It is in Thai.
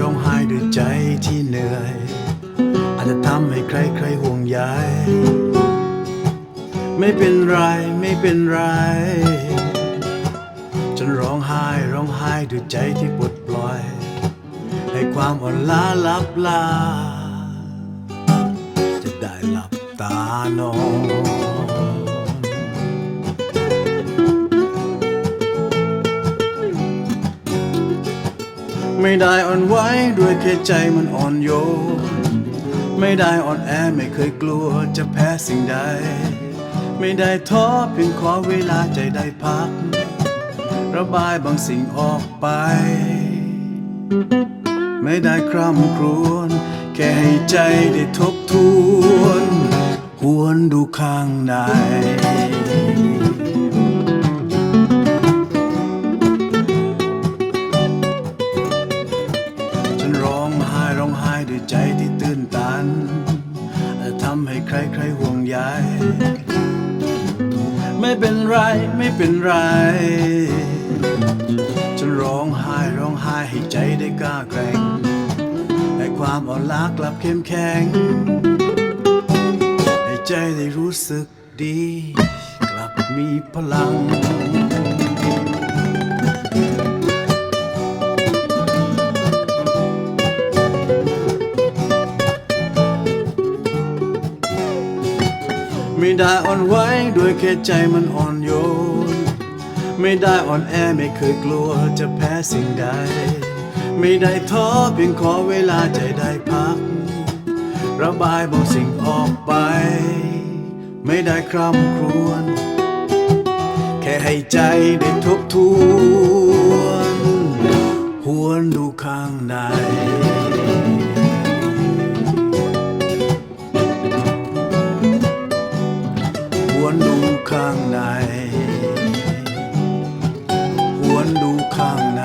ร้องไห้ด้วยใจที่เหนื่อย อาจจะทำให้ใครใครห่วงใยไม่เป็นไรไม่เป็นไร ฉันร้องไห้ร้องไห้ด้วยใจที่ปลดปล่อย ให้ความอ่อนล้าลับลา จะได้หลับตานอน ไม่ได้อ่อนไหวด้วยแค่ใจมันอ่อนโยน ไม่ได้อ่อนแอไม่เคยกลัวจะแพ้สิ่งใด ไม่ได้ท้อเพียงขอเวลาใจได้พัก ระบายบางสิ่งออกไป ไม่ได้คร่ำครวญแค่ให้ใจได้ทบทวน หวนดูข้างใน ด้วยใจที่ตื้นตันทำให้ใครใครๆห่วงใยไม่เป็นไรไม่เป็นไร ฉันร้องไห้ร้องไห้ให้ใจได้กล้าแกร่งให้ความอ่อนล้ากลับเข้มแข็ง ให้ใจได้รู้สึกดี กลับมีพลัง ไม่ได้อ่อนไหวด้วยแค่ใจมันอ่อนโยน ไม่ได้อ่อนแอไม่เคยกลัวจะแพ้สิ่งใด ไม่ได้ท้อเพียงขอเวลาใจได้พัก ระบายบางสิ่งออกไป ไม่ได้คร่ำครวญแค่ให้ใจได้ทบทวน วนดูข้างใน หวนดูข้างใน